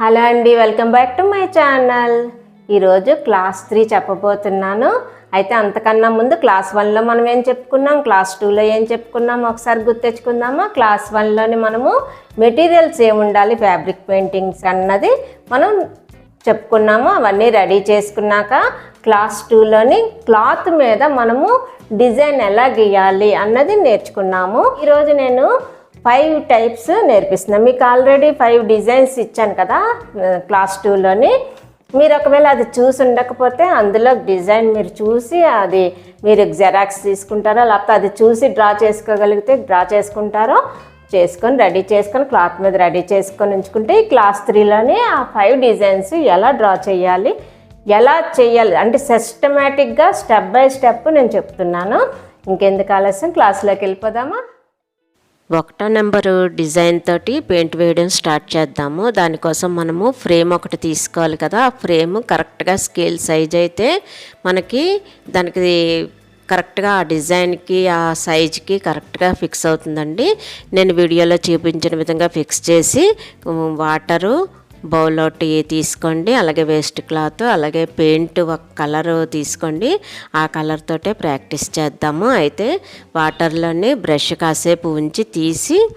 Hello అండి welcome back to my channel. ఈరోజు class three చెప్పబోతున్నాను. అయితే అంతకన్నా ముందు క్లాస్ వన్లో మనం ఏం చెప్పుకున్నాం? క్లాస్ టూలో ఏం చెప్పుకున్నాం? ఒకసారి గుర్తెచ్చుకుందామా క్లాస్ వన్లోని మనము మెటీరియల్స్ ఏమి ఉండాలి? ఫ్యాబ్రిక్ పెయింటింగ్స్ అన్నది మనం చెప్పుకున్నాము. అవన్నీ రెడీ చేసుకున్నాక క్లాస్ టూలోని క్లాత్ మీద మనము డిజైన్ ఎలా గీయాలి అన్నది నేర్చుకున్నాము. ఈరోజు నేను ఫైవ్ టైప్స్ నేర్పిస్తున్నాను మీకు ఆల్రెడీ ఫైవ్ డిజైన్స్ ఇచ్చాను కదా క్లాస్ టూలోని మీరు ఒకవేళ అది చూసి ఉండకపోతే అందులో డిజైన్ మీరు చూసి అది మీరు జెరాక్స్ తీసుకుంటారో లేకపోతే అది చూసి డ్రా చేసుకోగలిగితే డ్రా చేసుకుంటారో చేసుకొని రెడీ చేసుకొని క్లాత్ మీద రెడీ చేసుకొని ఉంచుకుంటే ఈ క్లాస్ త్రీలోనే ఆ ఫైవ్ డిజైన్స్ ఎలా డ్రా చేయాలి ఎలా చేయాలి అంటే సిస్టమేటిక్గా స్టెప్ బై స్టెప్ నేను చెప్తున్నాను. ఇంకెందుకు ఆలస్యం? క్లాస్లోకి వెళ్ళిపోదామా? ఒకటో నెంబరు డిజైన్ తోటి పెయింట్ వేయడం స్టార్ట్ చేద్దాము. దానికోసం మనము ఫ్రేమ్ ఒకటి తీసుకోవాలి కదా. ఆ ఫ్రేమ్ కరెక్ట్గా స్కేల్ సైజ్ అయితే మనకి దానికి కరెక్ట్గా ఆ డిజైన్కి ఆ సైజ్కి కరెక్ట్గా ఫిక్స్ అవుతుందండి. నేను వీడియోలో చూపించిన విధంగా ఫిక్స్ చేసి వాటరు బౌల్ ఒకటి తీసుకోండి అలాగే వేస్ట్ క్లాత్ అలాగే పెయింట్ ఒక కలర్ తీసుకోండి. ఆ కలర్ తోటే ప్రాక్టీస్ చేద్దాము. అయితే వాటర్లోని బ్రష్ కాసేపు ఉంచి తీసి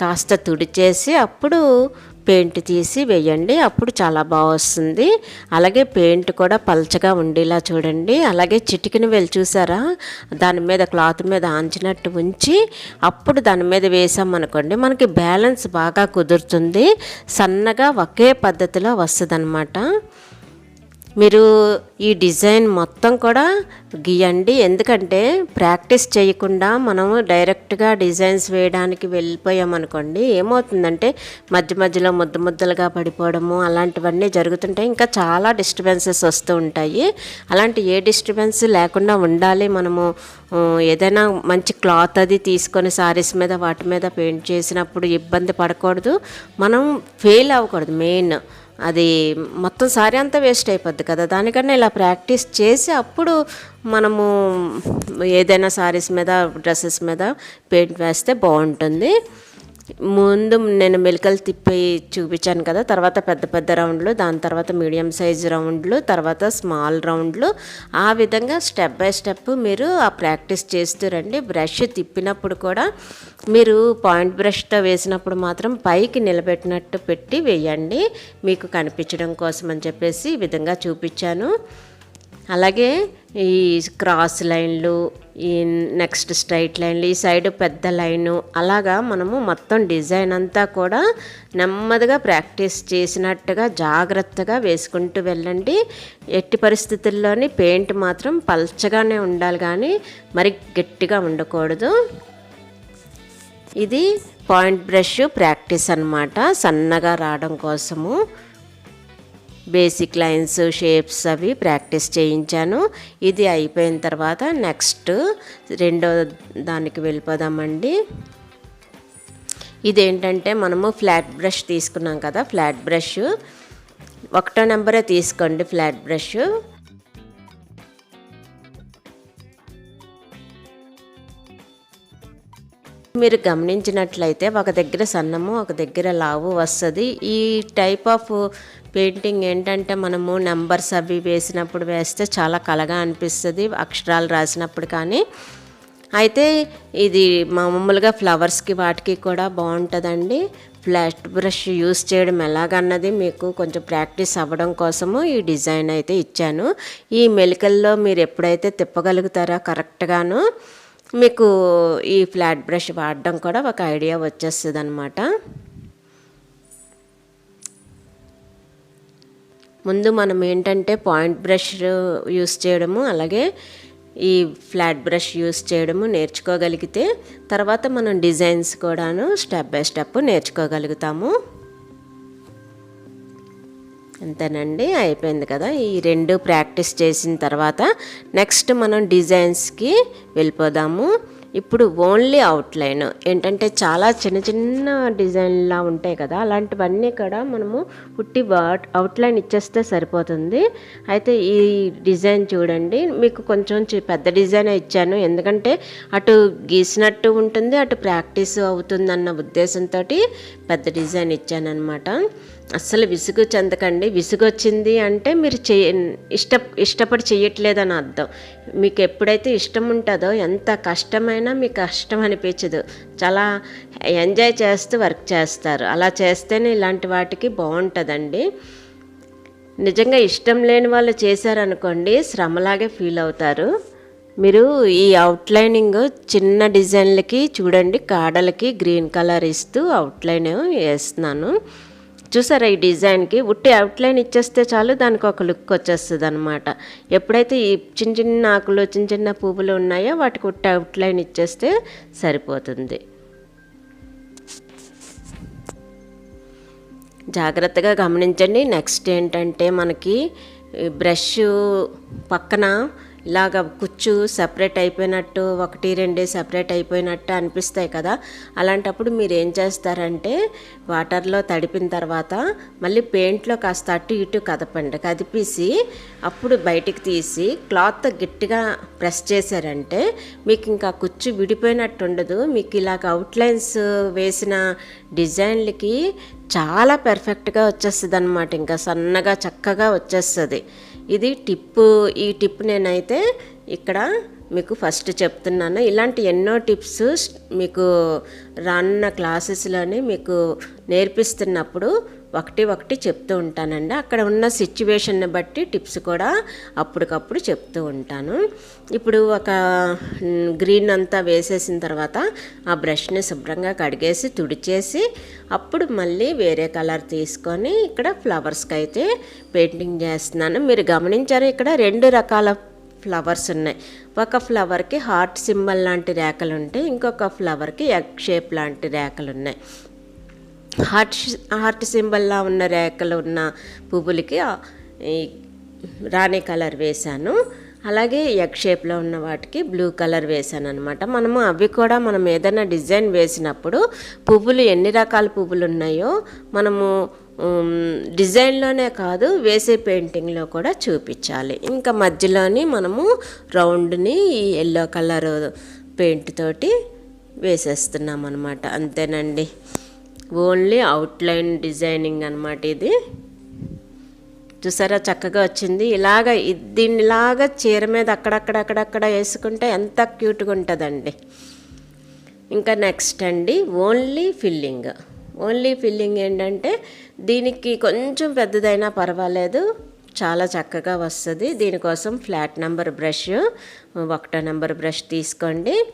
కాస్త తుడిచేసి అప్పుడు పెయింట్ తీసి వేయండి అప్పుడు చాలా బాగా వస్తుంది అలాగే పెయింట్ కూడా పల్చగా ఉండేలా చూడండి. అలాగే చిటికిన వేలు చూసారా? దాని మీద క్లాత్ మీద ఆంచినట్టు ఉంచి అప్పుడు దాని మీద వేసామనుకోండి మనకి బ్యాలెన్స్ బాగా కుదురుతుంది. సన్నగా ఒకే పద్ధతిలో వస్తుంది మీరు ఈ డిజైన్ మొత్తం కూడా గీయండి. ఎందుకంటే ప్రాక్టీస్ చేయకుండా మనము డైరెక్ట్గా డిజైన్స్ వేయడానికి వెళ్ళిపోయామనుకోండి ఏమవుతుందంటే మధ్య మధ్యలో ముద్ద ముద్దలుగా పడిపోవడము అలాంటివన్నీ జరుగుతుంటాయి. ఇంకా చాలా డిస్టర్బెన్సెస్ వస్తూ ఉంటాయి. అలాంటి ఏ డిస్టర్బెన్స్ లేకుండా ఉండాలి మనము. ఏదైనా మంచి క్లాత్ అది తీసుకొని సారీస్ మీద వాటి మీద పెయింట్ చేసినప్పుడు ఇబ్బంది పడకూడదు. మనం ఫెయిల్ అవ్వకూడదు మెయిన్. అది మొత్తం సారీ అంతా వేస్ట్ అయిపోద్ది కదా. దానికన్నా ఇలా ప్రాక్టీస్ చేసి అప్పుడు మనము ఏదైనా సారీస్ మీద డ్రెస్సెస్ మీద పెయింట్ వేస్తే బాగుంటుంది. ముందు నేను మెలికలు తిప్పి చూపించాను కదా తర్వాత పెద్ద పెద్ద రౌండ్లు దాని తర్వాత మీడియం సైజ్ రౌండ్లు తర్వాత స్మాల్ రౌండ్లు. ఆ విధంగా స్టెప్ బై స్టెప్ మీరు ఆ ప్రాక్టీస్ చేస్తూ రండి. బ్రష్ తిప్పినప్పుడు కూడా మీరు పాయింట్ బ్రష్తో వేసినప్పుడు మాత్రం పైకి నిలబెట్టినట్టు పెట్టి వేయండి. మీకు కనిపించడం కోసం అని చెప్పేసి ఈ విధంగా చూపించాను. అలాగే ఈ క్రాస్ లైన్లు ఈ నెక్స్ట్ స్ట్రైట్ లైన్లు ఈ సైడ్ పెద్ద లైను అలాగా మనము మొత్తం డిజైన్ అంతా కూడా నెమ్మదిగా ప్రాక్టీస్ చేసినట్టుగా జాగ్రత్తగా వేసుకుంటూ వెళ్ళండి. ఎట్టి పరిస్థితుల్లోని పెయింట్ మాత్రం పల్చగానే ఉండాలి కానీ మరి గట్టిగా ఉండకూడదు. ఇది పాయింట్ బ్రష్ ప్రాక్టీస్ అన్నమాట సన్నగా రావడం కోసము. బేసిక్ లైన్స్ షేప్స్ అవి ప్రాక్టీస్ చేయించాను. ఇది అయిపోయిన తర్వాత నెక్స్ట్ రెండో దానికి వెళ్ళిపోదామండి. ఇదేంటంటే మనము ఫ్లాట్ బ్రష్ తీసుకున్నాం కదా ఫ్లాట్ బ్రష్. ఒకటో నెంబరే తీసుకోండి ఫ్లాట్ బ్రష్. మీరు గమనించినట్లయితే ఒక దగ్గర సన్నము ఒక దగ్గర లావు వస్తుంది. ఈ టైప్ ఆఫ్ పెయింటింగ్ ఏంటంటే మనము నెంబర్స్ అవి వేసినప్పుడు వేస్తే చాలా కలగా అనిపిస్తుంది అక్షరాలు రాసినప్పుడు కానీ. అయితే ఇది మామూలుగా ఫ్లవర్స్కి వాటికి కూడా బాగుంటుందండి. ఫ్లాట్ బ్రష్ యూస్ చేయడం ఎలాగన్నది మీకు కొంచెం ప్రాక్టీస్ అవ్వడం కోసము ఈ డిజైన్ అయితే ఇచ్చాను. ఈ మెలికల్లో మీరు ఎప్పుడైతే తిప్పగలుగుతారో కరెక్ట్గాను మీకు ఈ ఫ్లాట్ బ్రష్ వాడడం కూడా ఒక ఐడియా వచ్చేస్తుంది అనమాట ముందు మనం ఏంటంటే పాయింట్ బ్రష్ యూస్ చేయడము అలాగే ఈ ఫ్లాట్ బ్రష్ యూస్ చేయడము నేర్చుకోగలిగితే తర్వాత మనం డిజైన్స్ కూడాను స్టెప్ బై స్టెప్ నేర్చుకోగలుగుతాము. అంతేనండి అయిపోయింది కదా. ఈ రెండు ప్రాక్టీస్ చేసిన తర్వాత నెక్స్ట్ మనం డిజైన్స్కి వెళ్ళిపోదాము. ఇప్పుడు ఓన్లీ అవుట్లైన్. ఏంటంటే చాలా చిన్న చిన్న డిజైన్లా ఉంటాయి కదా అలాంటివన్నీ కూడా మనము పుట్టి అవుట్లైన్ ఇచ్చేస్తే సరిపోతుంది. అయితే ఈ డిజైన్ చూడండి మీకు కొంచెం పెద్ద డిజైన్ ఇచ్చాను. ఎందుకంటే అటు గీసినట్టు ఉంటుంది అటు ప్రాక్టీస్ అవుతుందన్న ఉద్దేశంతో పెద్ద డిజైన్ ఇచ్చాను అనమాట అస్సలు విసుగు చెందకండి. విసుగు వచ్చింది అంటే మీరు చేయ ఇష్ట ఇష్టపడి చేయట్లేదని అర్థం మీకు ఎప్పుడైతే ఇష్టం ఉంటుందో ఎంత కష్టమైన మీకు కష్టం అనిపించదు. చాలా ఎంజాయ్ చేస్తూ వర్క్ చేస్తారు. అలా చేస్తేనే ఇలాంటి వాటికి బాగుంటుందండి. నిజంగా ఇష్టం లేని వాళ్ళు చేశారనుకోండి శ్రమలాగే ఫీల్ అవుతారు. మీరు ఈ అవుట్లైనింగ్ చిన్న డిజైన్లకి చూడండి కాడలకి గ్రీన్ కలర్ ఇస్తూ అవుట్లైన్ వేస్తున్నాను. చూసారా ఈ డిజైన్కి? ఉట్టి అవుట్లైన్ ఇచ్చేస్తే చాలు దానికి ఒక లుక్ వచ్చేస్తుంది అనమాట ఎప్పుడైతే ఈ చిన్న చిన్న ఆకులు చిన్న చిన్న పువ్వులు ఉన్నాయో వాటికి ఉట్టి అవుట్లైన్ ఇచ్చేస్తే సరిపోతుంది. జాగ్రత్తగా గమనించండి. నెక్స్ట్ ఏంటంటే మనకి బ్రష్ పక్కన ఇలాగ కుచ్చు సపరేట్ అయిపోయినట్టు ఒకటి రెండే సపరేట్ అయిపోయినట్టు అనిపిస్తాయి కదా. అలాంటప్పుడు మీరు ఏం చేస్తారంటే వాటర్లో తడిపిన తర్వాత మళ్ళీ పెయింట్లో కాస్త అటు ఇటు కదపండి. కదిపేసి అప్పుడు బయటికి తీసి క్లాత్ గట్టిగా ప్రెస్ చేశారంటే మీకు ఇంకా కుచ్చు విడిపోయినట్టు ఉండదు. మీకు ఇలాగ అవుట్లైన్స్ వేసిన డిజైన్లకి చాలా పెర్ఫెక్ట్గా వచ్చేస్తుంది అనమాట ఇంకా సన్నగా చక్కగా వచ్చేస్తుంది. ఇది టిప్పు ఈ టిప్ నేనైతే ఇక్కడ మీకు ఫస్ట్ చెప్తున్నాను. ఇలాంటి ఎన్నో టిప్స్ మీకు రానున్న క్లాసెస్లోనే మీకు నేర్పిస్తున్నప్పుడు ఒకటి ఒకటి చెప్తూ ఉంటానండి. అక్కడ ఉన్న సిచ్యువేషన్ని బట్టి టిప్స్ కూడా అప్పటికప్పుడు చెప్తూ ఉంటాను. ఇప్పుడు ఒక గ్రీన్ అంతా వేసేసిన తర్వాత ఆ బ్రష్ని శుభ్రంగా కడిగేసి తుడిచేసి అప్పుడు మళ్ళీ వేరే కలర్ తీసుకొని ఇక్కడ ఫ్లవర్స్కి అయితే పెయింటింగ్ చేస్తున్నాను. మీరు గమనించారు ఇక్కడ రెండు రకాల ఫ్లవర్స్ ఉన్నాయి. ఒక ఫ్లవర్కి హార్ట్ సింబల్ లాంటి రేఖలు ఉంటాయి ఇంకొక ఫ్లవర్కి ఎగ్ షేప్ లాంటి రేఖలు ఉన్నాయి హార్ట్ హార్ట్ సింబల్లా ఉన్న రేఖలు ఉన్న పువ్వులకి ఈ రాణి కలర్ వేశాను. అలాగే ఎగ్ షేప్లో ఉన్న వాటికి బ్లూ కలర్ వేశాను అనమాట మనము అవి కూడా మనం ఏదైనా డిజైన్ వేసినప్పుడు పువ్వులు ఎన్ని రకాల పువ్వులు ఉన్నాయో మనము డిజైన్లోనే కాదు వేసే పెయింటింగ్లో కూడా చూపించాలి. ఇంకా మధ్యలోని మనము రౌండ్ని ఈ ఎల్లో కలర్ పెయింట్ తోటి వేసేస్తున్నాం అనమాట అంతేనండి. ఓన్లీ అవుట్లైన్ డిజైనింగ్ అనమాట ఇది. చూసారా చక్కగా వచ్చింది. ఇలాగ దీనిలాగా చీర మీద అక్కడక్కడ అక్కడక్కడ వేసుకుంటే ఎంత క్యూట్గా ఉంటుందండి. ఇంకా నెక్స్ట్ అండి ఓన్లీ ఫిల్లింగ్ ఓన్లీ ఫిల్లింగ్ ఏంటంటే దీనికి కొంచెం పెద్దదైనా పర్వాలేదు. చాలా చక్కగా వస్తుంది. దీనికోసం ఫ్లాట్ నెంబర్ బ్రష్ ఒకటో నెంబర్ బ్రష్ తీసుకోండి.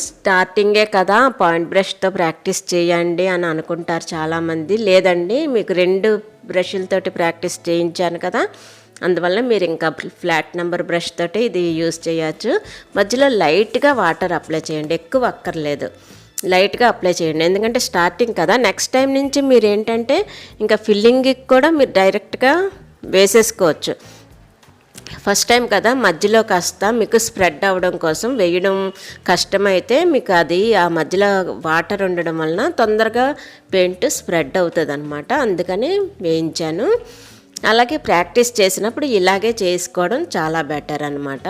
స్టార్టింగే కదా పాయింట్ బ్రష్తో ప్రాక్టీస్ చేయండి అని అనుకుంటారు చాలామంది. లేదండి మీకు రెండు బ్రష్లతోటి ప్రాక్టీస్ చేయించాను కదా అందువల్ల మీరు ఇంకా ఫ్లాట్ నెంబర్ బ్రష్ తోటి ఇది యూజ్ చేయొచ్చు. మధ్యలో లైట్గా వాటర్ అప్లై చేయండి ఎక్కువ అక్కర్లేదు. లైట్గా అప్లై చేయండి ఎందుకంటే స్టార్టింగ్ కదా. నెక్స్ట్ టైం నుంచి మీరు ఏంటంటే ఇంకా ఫిల్లింగ్కి కూడా మీరు డైరెక్ట్గా వేసేసుకోవచ్చు. ఫస్ట్ టైం కదా మధ్యలో కాస్త మీకు స్ప్రెడ్ అవ్వడం కోసం వేయడం కష్టమైతే మీకు అది ఆ మధ్యలో వాటర్ ఉండడం వలన తొందరగా పెయింట్ స్ప్రెడ్ అవుతుంది అనమాట అందుకని వేయించాను. అలాగే ప్రాక్టీస్ చేసినప్పుడు ఇలాగే చేసుకోవడం చాలా బెటర్ అనమాట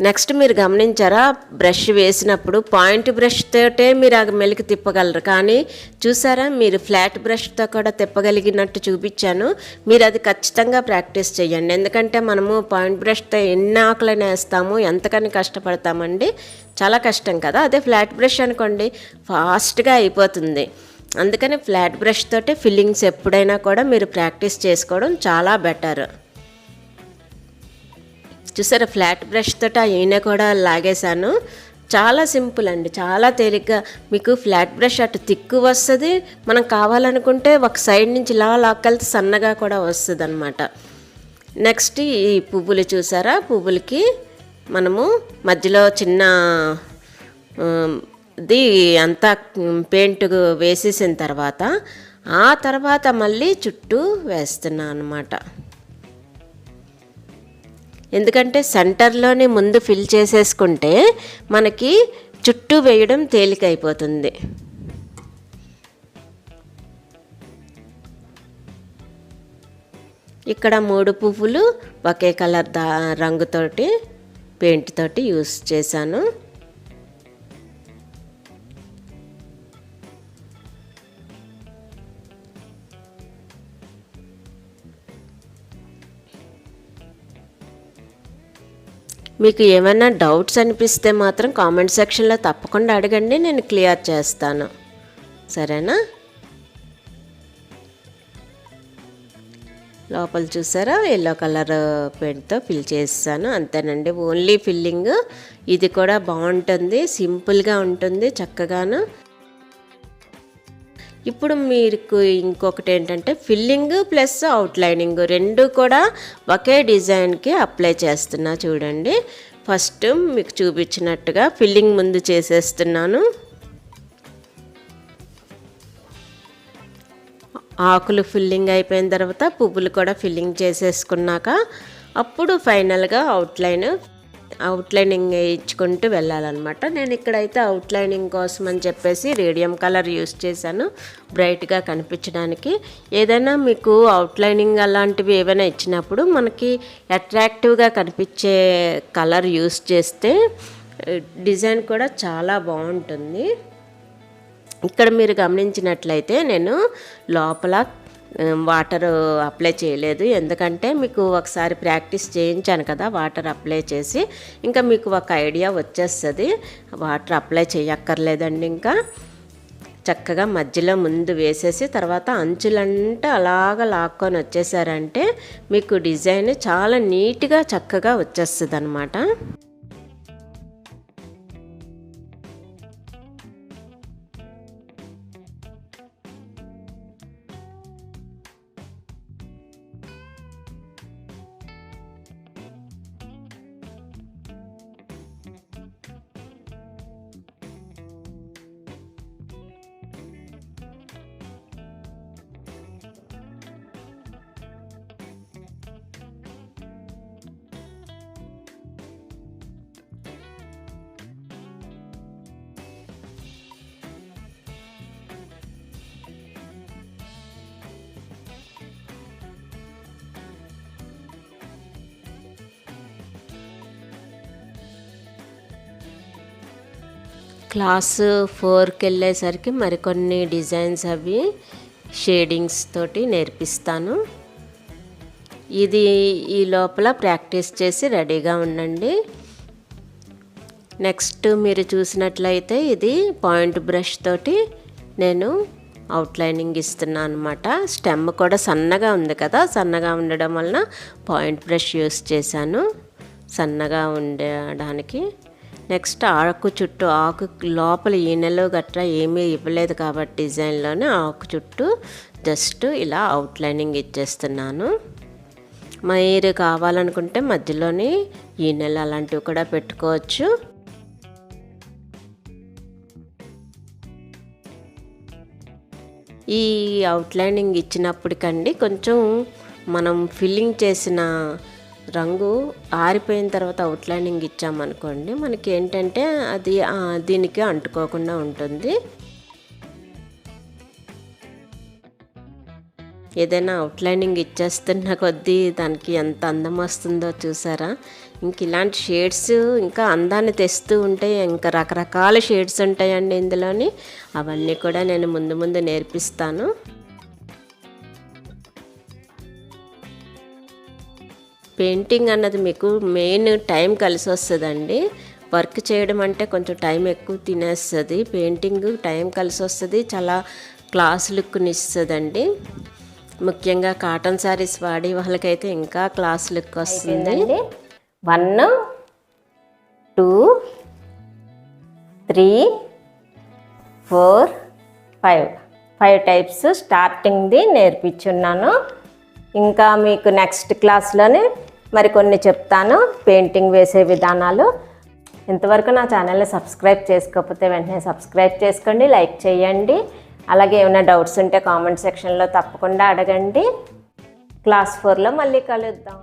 నెక్స్ట్ మీరు గమనించారా? బ్రష్ వేసినప్పుడు పాయింట్ బ్రష్ తోటే మీరు ఆ మెలికి తిప్పగలరు. కానీ చూసారా? మీరు ఫ్లాట్ బ్రష్తో కూడా తిప్పగలిగినట్టు చూపించాను. మీరు అది ఖచ్చితంగా ప్రాక్టీస్ చేయండి. ఎందుకంటే మనము పాయింట్ బ్రష్తో ఎన్ని ఆకులైనా వేస్తాము ఎంతకని కష్టపడతామండి? చాలా కష్టం కదా? అదే ఫ్లాట్ బ్రష్ అనుకోండి ఫాస్ట్గా అయిపోతుంది. అందుకని ఫ్లాట్ బ్రష్ తోటే ఫిల్లింగ్స్ ఎప్పుడైనా కూడా మీరు ప్రాక్టీస్ చేసుకోవడం చాలా బెటర్ చూసారా ఫ్లాట్ బ్రష్ తోట ఈయన కూడా లాగేశాను. చాలా సింపుల్ అండి చాలా తేలిగ్గా మీకు ఫ్లాట్ బ్రష్ అటు తిక్కు వస్తుంది మనం కావాలనుకుంటే ఒక సైడ్ నుంచి ఇలా లాక్కెళ్తే సన్నగా కూడా వస్తుంది అనమాట నెక్స్ట్ ఈ పువ్వులు చూసారా పువ్వులకి మనము మధ్యలో చిన్న ది అంతా పెయింట్ వేసేసిన తర్వాత ఆ తర్వాత మళ్ళీ చుట్టూ వేస్తున్నాను అనమాట ఎందుకంటే సెంటర్లోనే ముందు ఫిల్ చేసేసుకుంటే మనకి చుట్టూ వేయడం తేలికైపోతుంది. ఇక్కడ మూడు పువ్వులు ఒకే కలర్ దా రంగుతోటి పెయింట్ తోటి యూస్ చేశాను. మీకు ఏమైనా డౌట్స్ అనిపిస్తే మాత్రం కామెంట్ సెక్షన్లో తప్పకుండా అడగండి నేను క్లియర్ చేస్తాను. సరేనా? లోపల చూసారా? ఎల్లో కలర్ పెయింట్తో ఫిల్ చేస్తాను. అంతేనండి ఓన్లీ ఫిల్లింగ్ ఇది కూడా బాగుంటుంది సింపుల్గా ఉంటుంది చక్కగాను. ఇప్పుడు మీకు ఇంకొకటి ఏంటంటే ఫిల్లింగ్ ప్లస్ అవుట్లైనింగ్ రెండు కూడా ఒకే డిజైన్కి అప్లై చేస్తున్నా చూడండి. ఫస్ట్ మీకు చూపించినట్టుగా ఫిల్లింగ్ ముందు చేసేస్తున్నాను. ఆకులు ఫిల్లింగ్ అయిపోయిన తర్వాత పువ్వులు కూడా ఫిల్లింగ్ చేసేసుకున్నాక అప్పుడు ఫైనల్గా అవుట్లైన్ అవుట్లైనింగ్ ఇచ్చుకుంటూ వెళ్ళాలన్నమాట. నేను ఇక్కడైతే అవుట్లైనింగ్ కోసం అని చెప్పేసి రేడియం కలర్ యూస్ చేశాను బ్రైట్గా కనిపించడానికి. ఏదైనా మీకు అవుట్లైనింగ్ అలాంటివి ఏవైనా ఇచ్చినప్పుడు మనకి అట్రాక్టివ్గా కనిపించే కలర్ యూస్ చేస్తే డిజైన్ కూడా చాలా బాగుంటుంది. ఇక్కడ మీరు గమనించినట్లయితే నేను లోపల వాటర్ అప్లై చేయలేదు. ఎందుకంటే మీకు ఒకసారి ప్రాక్టీస్ చేయించాను కదా వాటర్ అప్లై చేసి ఇంకా మీకు ఒక ఐడియా వచ్చేస్తుంది. వాటర్ అప్లై చేయక్కర్లేదండి ఇంకా. చక్కగా మధ్యలో ముందు వేసేసి తర్వాత అంచులంటే అలాగ లాక్కొని వచ్చేసారంటే మీకు డిజైన్ చాలా నీట్గా చక్కగా వచ్చేస్తుంది అనమాట క్లాస్ ఫోర్కి వెళ్ళేసరికి మరికొన్ని డిజైన్స్ అవి షేడింగ్స్ తోటి నేర్పిస్తాను. ఇది ఈ లోపల ప్రాక్టీస్ చేసి రెడీగా ఉండండి. నెక్స్ట్ మీరు చూసినట్లయితే ఇది పాయింట్ బ్రష్ తోటి నేను అవుట్లైనింగ్ ఇస్తున్నాను అనమాట స్టెమ్ కూడా సన్నగా ఉంది కదా సన్నగా ఉండడం వలన పాయింట్ బ్రష్ యూస్ చేశాను. సన్నగా ఉండడానికి నెక్స్ట్ ఆకు చుట్టూ ఆకు లోపల ఈనెలు గట్రా ఏమీ ఇవ్వలేదు కాబట్టి డిజైన్లోనే ఆకు చుట్టూ జస్ట్ ఇలా అవుట్లైనింగ్ ఇచ్చేస్తున్నాను. మీరు కావాలనుకుంటే మధ్యలోని ఈనెలు అలాంటివి కూడా పెట్టుకోవచ్చు. ఈ అవుట్లైనింగ్ ఇచ్చినప్పటికండి కొంచెం మనం ఫిల్లింగ్ చేసిన రంగు ఆరిపోయిన తర్వాత అవుట్లైనింగ్ ఇచ్చామనుకోండి మనకి ఏంటంటే అది దీనికి అంటుకోకుండా ఉంటుంది. ఏదైనా అవుట్లైనింగ్ ఇచ్చేస్తున్న కొద్దీ దానికి ఎంత అందం వస్తుందో చూసారా? ఇంక ఇలాంటి షేడ్స్ ఇంకా అందాన్ని తెస్తూ ఉంటే ఇంకా రకరకాల షేడ్స్ ఉంటాయండి ఇందులోని. అవన్నీ కూడా నేను ముందు ముందు నేర్పిస్తాను. పెయింటింగ్ అన్నది మీకు మెయిన్ టైం కలిసి వస్తుందండి. వర్క్ చేయడం అంటే కొంచెం టైం ఎక్కువ తినేస్తుంది. పెయింటింగ్ టైం కలిసి వస్తుంది. చాలా క్లాస్ లుక్ని ఇస్తుందండి. ముఖ్యంగా కాటన్ శారీస్ వాడి వాళ్ళకైతే ఇంకా క్లాస్ లుక్ వస్తుంది. One two three four five five types స్టార్టింగ్ది నేర్పించున్నాను. ఇంకా మీకు నెక్స్ట్ క్లాస్లోనే మరికొన్ని చెప్తాను. పెయింటింగ్ వేసే విధానాలు. ఇంతవరకు నా ఛానల్ని సబ్స్క్రైబ్ చేసుకోకపోతే వెంటనే సబ్స్క్రైబ్ చేసుకోండి లైక్ చేయండి. అలాగే ఏమైనా డౌట్స్ ఉంటే కామెంట్ సెక్షన్లో తప్పకుండా అడగండి. క్లాస్ ఫోర్లో మళ్ళీ కలుద్దాం.